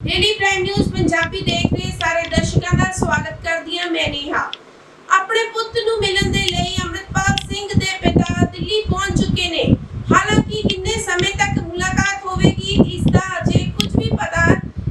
Daily prime news Punjabi ਦੇਖ ਰਹੇ ਸਾਰੇ ਦਰਸ਼ਕਾਂ ਦਾ ਸਵਾਗਤ ਕਰਦੀ ਹਾਂ ਮੈਂ ਨੇਹਾ। ਆਪਣੇ ਪੁੱਤ ਨੂੰ ਮਿਲਣ ਦੇ ਲਈ ਅੰਮ੍ਰਿਤਪਾਲ ਸਿੰਘ ਦੇ ਪਿਤਾ ਦਿੱਲੀ ਪਹੁੰਚ ਚੁੱਕੇ ਨੇ। ਹਾਲਾਂਕਿ ਕਿੰਨੇ ਸਮੇਂ ਤੱਕ ਮੁਲਾਕਾਤ ਹੋਵੇਗੀ, ਇਸ ਦਾ ਅਜੇ ਕੁਝ ਵੀ ਪਤਾ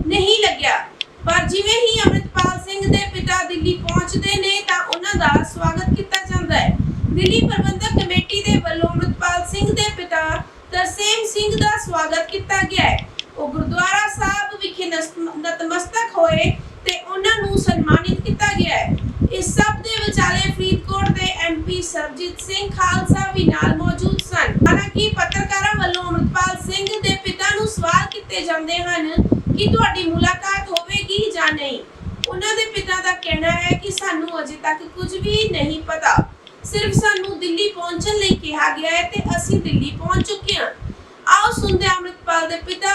ਨਹੀਂ ਲੱਗਿਆ। ਪਰ ਜਿਵੇਂ ਹੀ ਅੰਮ੍ਰਿਤਪਾਲ ਸਿੰਘ ਦੇ ਪਿਤਾ ਦਿੱਲੀ ਪਹੁੰਚਦੇ ਨੇ, ਤਾਂ ਉਹਨਾਂ ਦਾ ਸਵਾਗਤ ਕੀਤਾ ਜਾਂਦਾ ਹੈ। ਦਿੱਲੀ ਪ੍ਰਬੰਧਕ ਕਮੇਟੀ ਦੇ ਵੱਲੋਂ ਅੰਮ੍ਰਿਤਪਾਲ ਸਿੰਘ ਦੇ ਪਿਤਾ ਤਰਸੇਮ ਸਿੰਘ ਦਾ ਸਵਾਗਤ ਕੀਤਾ ਗਿਆ ਹੈ। ਉਹ ਗੁਰਦੁਆਰਾ ਸਾਹਿਬ ਵਿਖੇ ਨਤਮਸਤਕ ਹੋਏ ਤੇ ਉਹਨਾਂ ਨੂੰ ਸਨਮਾਨਿਤ ਕੀਤਾ ਗਿਆ ਹੈ। ਇਸ ਸਭ ਦੇ ਵਿਚਾਲੇ ਫਰੀਦਕੋਟ ਦੇ ਐਮਪੀ ਸਰਜੀਤ ਸਿੰਘ ਖਾਲਸਾ ਵੀ ਨਾਲ ਮੌਜੂਦ ਸਨ। ਹਾਲਾਂਕਿ ਪੱਤਰਕਾਰਾਂ ਵੱਲੋਂ ਅੰਮ੍ਰਿਤਪਾਲ ਸਿੰਘ ਦੇ ਪਿਤਾ ਨੂੰ ਸਵਾਲ ਕੀਤੇ ਜਾਂਦੇ ਹਨ ਕਿ ਤੁਹਾਡੀ ਮੁਲਾਕਾਤ ਹੋਵੇਗੀ ਜਾਂ ਨਹੀਂ। ਉਹਨਾਂ ਦੇ ਪਿਤਾ ਦਾ ਕਹਿਣਾ ਹੈ ਕਿ ਸਾਨੂੰ ਅਜੇ ਤੱਕ ਕੁਝ ਵੀ ਨਹੀਂ ਪਤਾ। ਸਿਰਫ ਸਾਨੂੰ ਦਿੱਲੀ ਪਹੁੰਚਣ ਲਈ ਕਿਹਾ ਗਿਆ ਹੈ ਤੇ ਅਸੀਂ ਦਿੱਲੀ ਪਹੁੰਚ ਚੁੱਕੇ ਹਾਂ। ਆਓ ਸੁਣਦੇ ਹਾਂ ਅੰਮ੍ਰਿਤਪਾਲ ਦੇ ਪਿਤਾ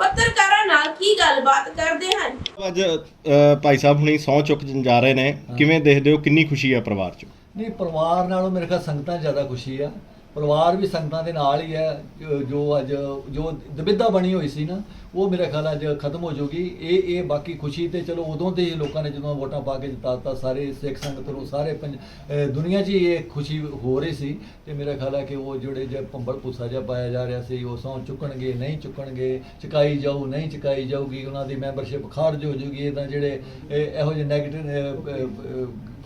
ਪੱਤਰਕਾਰਾਂ ਨਾਲ ਕੀ ਗੱਲਬਾਤ ਕਰਦੇ ਹਨ? ਅੱਜ ਅ, ਭਾਈ ਸਾਹਿਬ ਹੁਣੀ ਸਹੁੰ ਚੁੱਕ ਜਾ ਰਹੇ ਨੇ। ਕਿਵੇਂ ਦੇਖਦੇ ਹੋ? ਕਿੰਨੀ ਖੁਸ਼ੀ ਹੈ ਪਰਿਵਾਰ 'ਚ? ਨਹੀਂ ਪਰਿਵਾਰ ਨਾਲੋਂ ਮੇਰੇ ਖਿਆਲ ਸੰਗਤਾਂ 'ਚ ਜ਼ਿਆਦਾ ਖੁਸ਼ੀ ਆ। ਪਰਿਵਾਰ ਵੀ ਸੰਗਤਾਂ ਦੇ ਨਾਲ ਹੀ ਹੈ, ਜੋ- ਜੋ ਅੱਜ ਜੋ ਦਬਿੱਦਾ ਬਣੀ ਹੋਈ ਸੀ ਨਾ, ਉਹ ਮੇਰੇ ਖਿਆਲ ਅੱਜ ਖਤਮ ਹੋ ਜਾਊਗੀ। ਇਹ ਇਹ ਬਾਕੀ ਖੁਸ਼ੀ ਤੇ ਚਲੋ ਉਦੋਂ ਤੇ ਹੀ ਲੋਕਾਂ ਨੇ ਜਦੋਂ ਵੋਟਾਂ ਪਾ ਕੇ ਜਿਤਾਤਾ, ਸਾਰੇ ਸਿੱਖ ਸੰਗਤ ਨੂੰ, ਸਾਰੇ ਪੰਜ- ਅਹ ਦੁਨੀਆ 'ਚ ਹੀ ਇਹ ਖੁਸ਼ੀ ਹੋ ਰਹੀ ਸੀ ਤੇ ਮੇਰਾ ਖਿਆਲ ਹੈ ਕਿ ਉਹ ਜਿਹੜੇ ਜੇ ਭੰਬਲ ਭੂਸਾ ਜਿਹਾ ਪਾਇਆ ਜਾ ਰਿਹਾ ਸੀ, ਉਹ ਸਹੁੰ ਚੁੱਕਣਗੇ, ਨਹੀਂ ਚੁੱਕਣਗੇ, ਚੁਕਾਈ ਜਾਊ, ਨਹੀਂ ਚੁਕਾਈ ਜਾਊਗੀ, ਉਹਨਾਂ ਦੀ ਮੈਂਬਰਸ਼ਿਪ ਖਾਰਜ ਹੋ ਜਾਊਗੀ। ਇਹ ਤਾਂ ਜਿਹੜੇ, ਇਹ- ਇਹੋ ਜਿਹੇ ਨੈਗੇਟਿਵ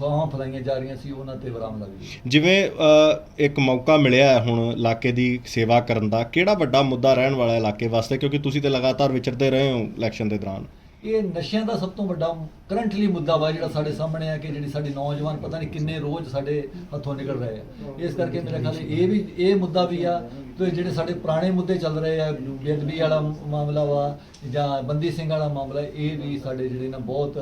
ਫਾਹਾਂ ਫਲਾਈਆਂ ਜਾ ਰਹੀਆਂ ਸੀ ਉਹਨਾਂ ਤੇ ਵਿਰਾਮ ਲੱਗ ਜਿਵੇਂ ਅ, ਇੱਕ ਮੌਕਾ ਮਿਲਿਆ ਹੈ ਹੁਣ ਇਲਾਕੇ ਦੀ ਸੇਵਾ ਕਰਨ ਦਾ ਕਿਹੜਾ ਵੱਡਾ ਮੁੱਦਾ ਰਹਿਣ ਵਾਲਾ ਹੈ ਇਲਾਕੇ ਵਾਸਤੇ? ਕਿਉਂਕਿ ਤੁਸੀਂ ਤੇ ਲਗਾਤਾਰ ਵਿਚਰਦੇ ਰਹੇ ਹੋ ਇਲੈਕਸ਼ਨ ਦੇ ਦੌਰਾਨ। ਇਹ ਨਸ਼ਿਆਂ ਦਾ ਸਭ ਤੋਂ ਵੱਡਾ ਕਰੰਟਲੀ ਮੁੱਦਾ ਵਾ ਜਿਹੜਾ ਸਾਡੇ ਸਾਹਮਣੇ ਆ ਕਿ ਜਿਹੜੀ ਸਾਡੀ ਨੌਜਵਾਨ ਪਤਾ ਨਹੀਂ ਕਿੰਨੇ ਰੋਜ਼ ਸਾਡੇ ਹੱਥੋਂ ਨਿਕਲ ਰਹੇ ਆ। ਇਸ ਕਰਕੇ ਮੇਰੇ ਖਿਆਲ ਇਹ ਵੀ ਇਹ ਮੁੱਦਾ ਵੀ ਆ ਤੇ ਜਿਹੜੇ ਸਾਡੇ ਪੁਰਾਣੇ ਮੁੱਦੇ ਚੱਲ ਰਹੇ ਆ ਬੇਅਦਬੀ ਵਾਲਾ ਮਾਮਲਾ ਵਾ ਜਾਂ ਬੰਦੀ ਸਿੰਘ ਵਾਲਾ ਮਾਮਲਾ ਇਹ ਵੀ ਸਾਡੇ ਜਿਹੜੇ ਨਾ ਬਹੁਤ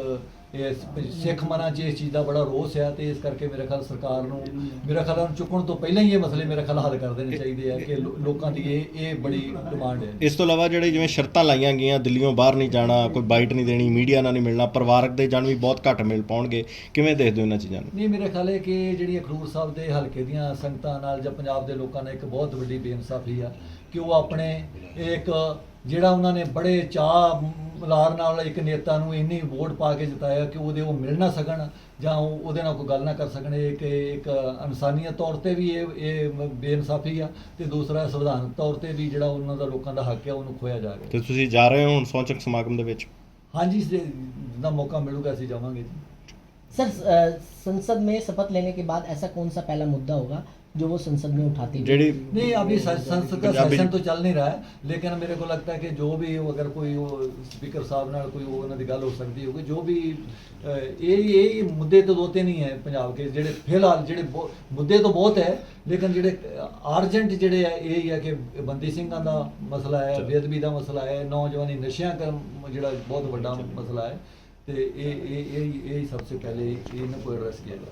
ਸਿੱਖ ਮਨਾਂ 'ਚ ਇਸ ਚੀਜ਼ ਦਾ ਬੜਾ ਰੋਸ ਆ ਤੇ ਇਸ ਕਰਕੇ ਮੇਰੇ ਖਿਆਲ ਸਰਕਾਰ ਨੂੰ ਮੇਰੇ ਖਿਆਲ ਨੂੰ ਚੁੱਕਣ ਤੋਂ ਪਹਿਲਾਂ ਹੀ ਇਹ ਮਸਲੇ ਮੇਰੇ ਖਿਆਲ ਹੱਲ ਕਰ ਦੇਣੇ ਚਾਹੀਦੇ ਆ ਕਿ ਲੋਕਾਂ ਦੀ ਇਹ ਇਹ ਬੜੀ ਡਿਮਾਂਡ ਹੈ। ਇਸ ਤੋਂ ਇਲਾਵਾ ਜਿਹੜੇ ਜਿਵੇਂ ਸ਼ਰਤਾਂ ਲਾਈਆਂ ਗਈਆਂ ਦਿੱਲੀੋਂ ਬਾਹਰ ਨਹੀਂ ਜਾਣਾ ਕੋਈ ਬਾਈਟ ਨਹੀਂ ਦੇਣੀ ਮੀਡੀਆ ਨਾਲ ਨਹੀਂ ਮਿਲਣਾ ਪਰਿਵਾਰਕ ਦੇ ਜਨ ਵੀ ਬਹੁਤ ਘੱਟ ਮਿਲ ਪਾਉਣਗੇ ਕਿਵੇਂ ਦੇਖਦੇ ਹੋ ਇਹਨਾਂ ਚੀਜ਼ਾਂ ਨੂੰ? ਨਹੀਂ ਮੇਰੇ ਖਿਆਲ ਹੈ ਕਿ ਜਿਹੜੀ ਖਡੂਰ ਸਾਹਿਬ ਦੇ ਹਲਕੇ ਦੀਆਂ ਸੰਗਤਾਂ ਨਾਲ ਜਾਂ ਪੰਜਾਬ ਦੇ ਲੋਕਾਂ ਨਾਲ ਇੱਕ ਬਹੁਤ ਵੱਡੀ ਬੇਇਨਸਾਫੀ ਆ ਕਿ ਉਹ ਆਪਣੇ ਇੱਕ ਜਿਹੜਾ ਉਹਨਾਂ ਨੇ ਬੜੇ ਚਾਹ ਮਲਾਰ ਨਾਲ ਇੱਕ ਨੇਤਾ ਨੂੰ ਇੰਨੀ ਵੋਟ ਪਾ ਕੇ ਜਿਤਾਇਆ ਕਿ ਉਹਦੇ ਉਹ ਮਿਲ ਨਾ ਸਕਣ ਜਾਂ ਉਹ ਉਹਦੇ ਨਾਲ ਕੋਈ ਗੱਲ ਨਾ ਕਰ ਸਕਣ। ਇਹ ਇੱਕ ਇੱਕ ਇਨਸਾਨੀਅਤ ਤੌਰ ਤੇ ਵੀ ਇਹ ਇਹ ਬੇਇਨਸਾਫੀ ਆ ਤੇ ਦੂਸਰਾ ਸੰਵਿਧਾਨਕ ਤੌਰ ਤੇ ਵੀ ਜਿਹੜਾ ਉਹਨਾਂ ਦਾ ਲੋਕਾਂ ਦਾ ਹੱਕ ਹੈ ਉਹਨੂੰ ਖੋਇਆ ਜਾ ਰਿਹਾ। ਤੇ ਤੁਸੀਂ ਜਾ ਰਹੇ ਹੋ ਹੁਣ ਸਹੁੰ ਚੁੱਕ ਸਮਾਗਮ ਦੇ ਵਿੱਚ? ਹਾਂਜੀ ਜੇ ਜਿੰਨਾ ਮੌਕਾ ਮਿਲੂਗਾ ਅਸੀਂ ਜਾਵਾਂਗੇ ਜੀ। सर अ, संसद में शपथ लेने के बाद ऐसा कौन सा पहला मुद्दा होगा जो वो संसद में उठाते हैं ਜਿਹੜੀ नहीं अभी स- संसद का पंजाबी- सेशन तो चल नहीं रहा है लेकिन मेरे को लगता है कि जो भी हो, अगर कोई वो स्पीकर साहब ਨਾਲ ਕੋਈ ਉਹਨਾਂ ਦੀ ਗੱਲ ਹੋ ਸਕਦੀ ਹੋਵੇ ਜੋ ਵੀ ਅਹ, ਇਹ ਇਹ ਮੁੱਦੇ ਤਾਂ ਦੋਤੇ ਨਹੀਂ ਹੈ ਪੰਜਾਬ ਕੇ ਜਿਹੜੇ ਫਿਲਹਾਲ ਜਿਹੜੇ ਬਹੁ- ਮੁੱਦੇ ਤਾਂ ਬਹੁਤ ਹੈ ਲੇਕਿਨ ਜਿਹੜੇ ਅਰਜੈਂਟ ਜਿਹੜੇ ਹੈ ਇਹ ਹੀ ਹੈ ਕਿ ਬੰਦੀ ਸਿੰਘਾਂ ਦਾ ਮਸਲਾ ਹੈ ਬੇਅਦਬੀ ਦਾ ਮਸਲਾ ਹੈ ਨੌਜਵਾਨੀ ਨਸ਼ਿਆਂ ਦਾ ਜਿਹੜਾ ਬਹੁਤ ਵੱਡਾ ਮਸਲਾ ਹੈ तो ये ये ये यही सबसे पहले इनको एड्रेस किया जाए